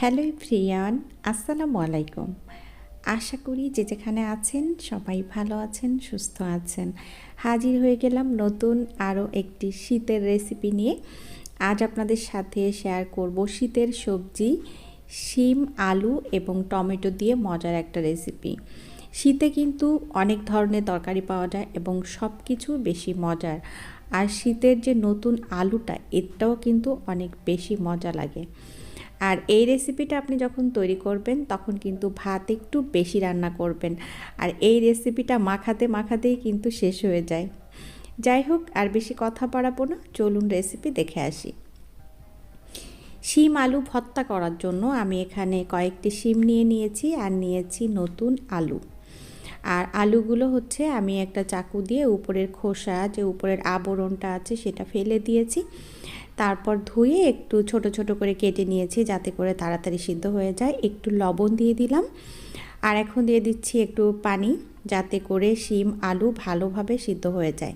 Hello Priyan, আসসালামু আলাইকুম। আশা করি যে যেখানে আছেন সবাই ভালো আছেন, সুস্থ আছেন। হাজির হয়ে গেলাম নতুন আরও একটি শীতের রেসিপি নিয়ে। আজ আপনাদের সাথে শেয়ার করব শীতের সবজি, শিম, আলু এবং টমেটো দিয়ে মজার একটা রেসিপি। শীতে কিন্তু অনেক ধরনের তরকারি পাওয়া যায় এবং সব কিছু বেশি মজার। আর শীতের যে নতুন আলুটা এটাও কিন্তু অনেক বেশি মজা লাগে। আর এই রেসিপিটা আপনি যখন তৈরি করবেন, তখন কিন্তু ভাত একটু বেশি রান্না করবেন। আর এই রেসিপিটা মাখাতে, মাখাতেই কিন্তু শেষ হয়ে যায়। যাই হোক, আর বেশি কথা বাড়াবো না, চলুন রেসিপি দেখে আসি। শিম আলু ভর্তা করার জন্য আমি এখানে কয়েকটি শিম নিয়ে নিয়েছি আর নিয়েছি নতুন আলু। আর আলুগুলো হচ্ছে আমি একটা চাকু দিয়ে উপরের খোসা, যে উপরের আবরণটা আছে সেটা ফেলে দিয়েছি। তারপর ধুয়ে একটু ছোট ছোট করে কেটে নিয়েছি যাতে করে তাড়াতাড়ি সিদ্ধ হয়ে যায়। একটু লবণ দিয়ে দিলাম। আর এখন দিয়ে দিচ্ছি একটু পানি যাতে করে শিম, আলু ভালোভাবে সিদ্ধ হয়ে যায়।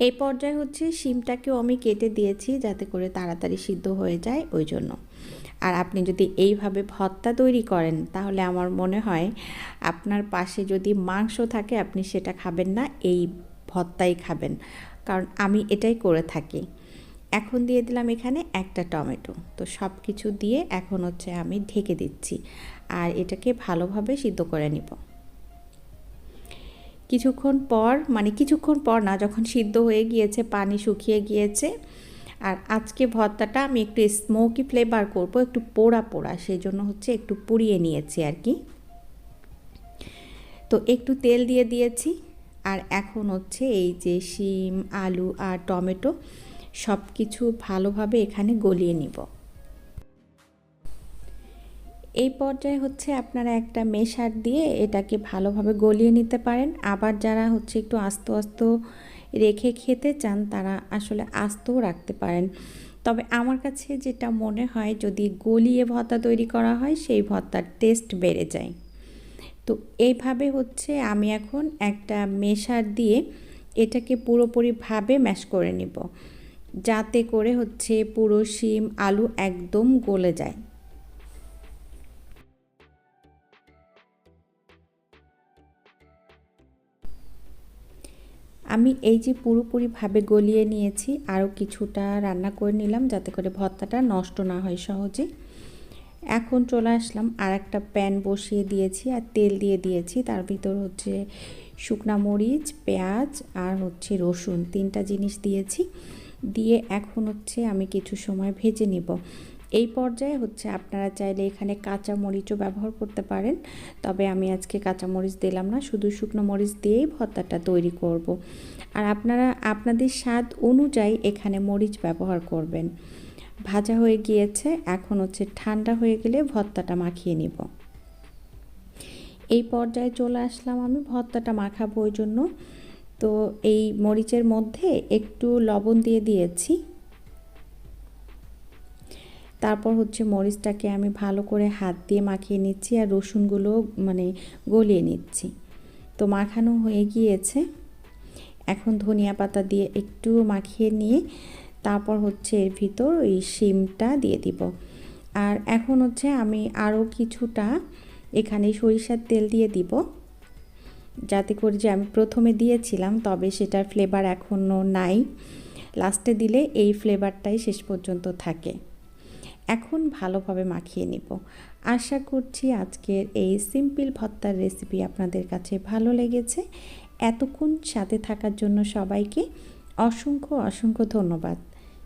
এই পর্যায়ে হচ্ছে শিমটাকেও আমি কেটে দিয়েছি যাতে করে তাড়াতাড়ি সিদ্ধ হয়ে যায় ওই জন্য। আর আপনি যদি এইভাবে ভর্তা তৈরি করেন, তাহলে আমার মনে হয় আপনার পাশে যদি মাংস থাকে, আপনি সেটা খাবেন না, এই ভর্তাই খাবেন। কারণ আমি এটাই করে থাকি। এখন দিয়ে দিলাম এখানে একটা টমেটো। তো সব কিছু দিয়ে এখন হচ্ছে আমি ঢেকে দিচ্ছি। আর এটাকে ভালোভাবে সিদ্ধ করে নিব। কিছুক্ষণ পর মানে কিছুক্ষণ পর না, যখন সিদ্ধ হয়ে গিয়েছে, পানি শুকিয়ে গিয়েছে, আর আজকে ভর্তাটা আমি একটু স্মোকি ফ্লেভার করব, একটু পোড়া পোড়া সেই জন্য হচ্ছে একটু পুড়িয়ে নিয়েছি আর কি। তো একটু তেল দিয়ে দিয়েছি। আর এখন হচ্ছে এই যে শিম, আলু আর টমেটো সব কিছু ভালোভাবে এখানে গলিয়ে নিব। এই পর্যায়ে হচ্ছে আপনারা একটা মেশার দিয়ে এটাকে ভালোভাবে গলিয়ে নিতে পারেন। আবার যারা হচ্ছে একটু আস্ত আস্ত রেখে খেতে চান, তারা আসলে আস্তও রাখতে পারেন। তবে আমার কাছে যেটা মনে হয়, যদি গলিয়ে ভর্তা তৈরি করা হয়, সেই ভর্তার টেস্ট বেড়ে যায়। তো এইভাবে হচ্ছে আমি এখন একটা মেশার দিয়ে এটাকে পুরোপুরিভাবে ম্যাশ করে নিব। যাতে করে হচ্ছে পুরো শিম, আলু একদম গলে যায়। আমি এই যে পুরোপুরিভাবে গলিয়ে নিয়েছি, আরও কিছুটা রান্না করে নিলাম যাতে করে ভর্তাটা নষ্ট না হয় সহজে। এখন চলে আসলাম আর একটা প্যান বসিয়ে দিয়েছি আর তেল দিয়ে দিয়েছি। তার ভিতর হচ্ছে শুকনা মরিচ, পেঁয়াজ আর হচ্ছে রসুন তিনটা জিনিস দিয়েছি। দিয়ে এখন হচ্ছে আমি কিছু সময় ভেজে নিব। এই পর্যায়ে হচ্ছে আপনারা চাইলে এখানে কাঁচা মরিচও ব্যবহার করতে পারেন। তবে আমি আজকে কাঁচা মরিচ দিলাম না, শুধু শুকনো মরিচ দিয়েই ভর্তাটা তৈরি করব। আর আপনারা, আপনাদের স্বাদ অনুযায়ী এখানে মরিচ ব্যবহার করবেন। ভাজা হয়ে গিয়েছে। এখন হচ্ছে ঠান্ডা হয়ে গেলে ভর্তাটা মাখিয়ে নিব। এই পর্যায়ে চলে আসলাম আমি ভর্তাটা মাখাবো ওই জন্য। তো এই মরিচের মধ্যে একটু লবণ দিয়ে দিয়েছি। তারপর হচ্ছে মরিচটাকে আমি ভালো করে হাত দিয়ে মাখিয়ে নিচ্ছি আর রসুনগুলো মানে গলিয়ে নিচ্ছি। তো মাখানো হয়ে গিয়েছে। এখন ধনিয়া পাতা দিয়ে একটু মাখিয়ে নিয়ে তারপর হচ্ছে এর ভিতর ওই শিমটা দিয়ে দিব। আর এখন হচ্ছে আমি আরও কিছুটা এখানে সরিষার তেল দিয়ে দিব। যাতে করে যে আমি প্রথমে দিয়েছিলাম, তবে সেটার ফ্লেভার এখনও নাই। লাস্টে দিলে এই ফ্লেভারটাই শেষ পর্যন্ত থাকে। এখন ভালোভাবে মাখিয়ে নিব। আশা করছি আজকের এই সিম্পল ভত্তার রেসিপি আপনাদের কাছে ভালো লেগেছে। এতক্ষণ সাথে থাকার জন্য সবাইকে অসংখ্য অসংখ্য ধন্যবাদ।